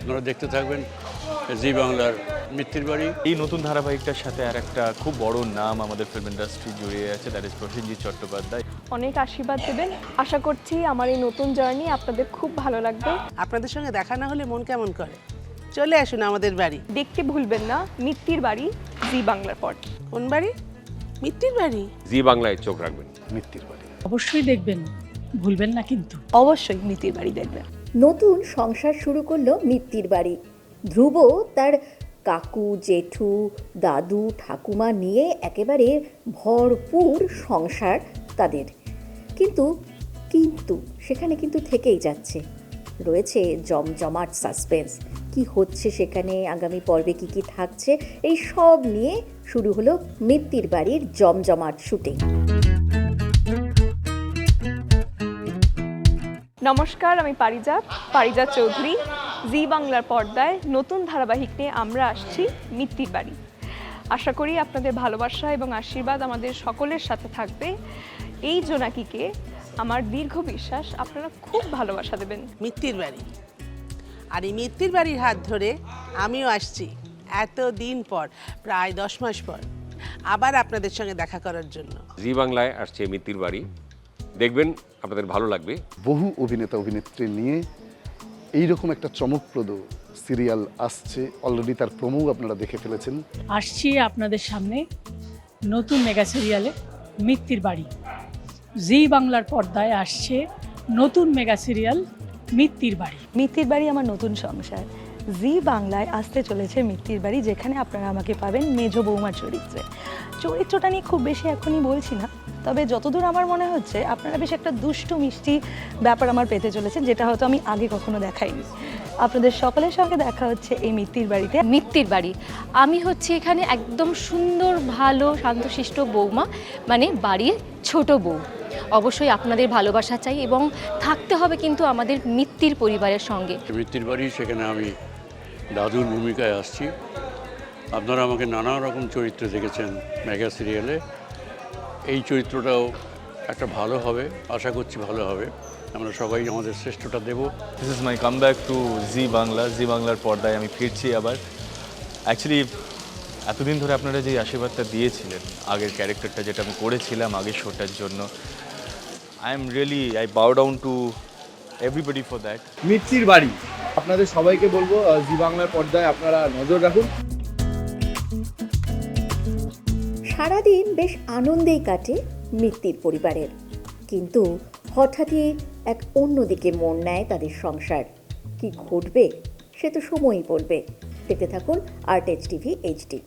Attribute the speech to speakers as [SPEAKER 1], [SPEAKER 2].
[SPEAKER 1] আপনারা দেখতে থাকবেন জি বাংলার মিত্তির বাড়ি।
[SPEAKER 2] এই নতুন ধারাবাহিকটার সাথে আর একটা খুব বড় নাম আমাদের ফিল্ম ইন্ডাস্ট্রি জড়িয়ে আছে দ্যাট ইজ প্রসেনজিৎ চট্টোপাধ্যায়।
[SPEAKER 3] অনেক আশীর্বাদ দেবেন। আশা করছি আমার এই নতুন জার্নি আপনাদের খুব ভালো লাগবে।
[SPEAKER 4] আপনাদের সঙ্গে দেখা না হলে মন কেমন করে? চলে আসুন আমাদের বাড়ি।
[SPEAKER 3] দেখতে ভুলবেন না মিত্তির বাড়ি জি বাংলার পর।
[SPEAKER 4] কোন বাড়ি? মিত্তির বাড়ি?
[SPEAKER 5] জি বাংলায় চোখ রাখবেন।
[SPEAKER 6] অবশ্যই দেখবেন ভুলবেন না কিন্তু।
[SPEAKER 3] অবশ্যই মিত্তির বাড়ি দেখবেন।
[SPEAKER 7] নতুন সংসার শুরু করল মিত্তির বাড়ি। ধ্রুব তার কাকু, জেঠু, দাদু, ঠাকুমা নিয়ে একেবারে ভরপুর সংসার তাদের। কিন্তু কিন্তু সেখানে কিন্তু থেকেই যাচ্ছে। রয়েছে জমজমাট সাসপেন্স। কি হচ্ছে সেখানে? আগামী পর্বে কি কি থাকছে? এই সব নিয়ে শুরু হলো মিত্তির বাড়ির জমজমাট শুটিং।
[SPEAKER 3] নমস্কার আমি পারিজাত পারিজাত চৌধুরী জি বাংলার পর্দায় নতুন ধারাবাহিক নিয়ে আমরা আসছি মিত্তির বাড়ি। আশা করি আপনাদের ভালোবাসা এবং আশীর্বাদ আমাদের সকলের সাথে থাকবে। এই জোনাকিকে আমার দীর্ঘ বিশ্বাস আপনারা খুব ভালোবাসা দেবেন।
[SPEAKER 4] মিত্তির বাড়ি। আর এই মিত্তির বাড়ির হাত ধরে আমিও আসছি এত দিন পর প্রায় দশ মাস পর আবার আপনাদের সঙ্গে দেখা করার জন্য।
[SPEAKER 5] জি বাংলায় আসছে মিত্তির বাড়ি। দেখবেন আপনাদের ভালো লাগবে।
[SPEAKER 8] বহু অভিনেতা অভিনেত্রী নিয়ে এইরকম একটা চমকপ্রদ সিরিয়াল আসছে। অলরেডি তার প্রমো আপনারা দেখে ফেলেছেন।
[SPEAKER 6] আসছি আপনাদের সামনে নতুন মেগা সিরিয়ালে মিত্তির বাড়ি। জি বাংলার পর্দায় আসছে নতুন মেগা সিরিয়াল মিত্তির বাড়ি।
[SPEAKER 9] মিত্তির বাড়ি আমার নতুন সংসার। জি বাংলায় আসতে চলেছে মিত্তির বাড়ি যেখানে আপনারা আমাকে পাবেন মেজ বৌমার চরিত্রে। চরিত্রটা নিয়ে খুব বেশি এখনই বলছি না। তবে যতদূর আমার মনে হচ্ছে আপনারা বেশ একটা দুষ্টু মিষ্টি ব্যাপার আমার পেতে চলেছেন যেটা হয়তো আমি আগে কখনো দেখাইনি। আপনাদের সকলের সঙ্গে দেখা হচ্ছে এই মিত্তির বাড়িতে।
[SPEAKER 10] মিত্তির বাড়ি। আমি হচ্ছে এখানে একদম সুন্দর ভালো শান্তশিষ্ট বৌমা মানে বাড়ির ছোট বউ। অবশ্যই আপনাদের ভালোবাসা চাই এবং থাকতে হবে কিন্তু আমাদের মিত্তির পরিবারের সঙ্গে।
[SPEAKER 1] মিত্তির বাড়ি সেখানে আমি দাদুর ভূমিকায় আসছি। আপনারা আমাকে নানা রকম চরিত্রে দেখেছেন মেগা সিরিয়ালে। এই চরিত্রটাও একটা ভালো হবে আশা করছি ভালো হবে। আমরা সবাই আমাদের শ্রেষ্ঠটা দেবো।
[SPEAKER 2] This is my comeback to Zee Bangla Zee বাংলার পর্দায় আমি ফিরছি আবার। অ্যাকচুয়ালি এতদিন ধরে আপনারা যে আশীর্বাদটা দিয়েছিলেন আগের ক্যারেক্টারটা যেটা আমি করেছিলাম আগের শোটার জন্য I am really I bow down to everybody for that
[SPEAKER 11] Mittir বাড়ি। আপনাদের সবাইকে বলব জি বাংলার পর্দায় আপনারা নজর রাখুন।
[SPEAKER 7] সারাদিন বেশ আনন্দেই কাটে মৃত্যুর পরিবারের। কিন্তু হঠাৎই এক অন্যদিকে মন নেয় তাদের সংসার। কি ঘটবে সে তো সময়ই পড়বে দেখতে থাকুন আর্ট এইচ টিভি এইচডি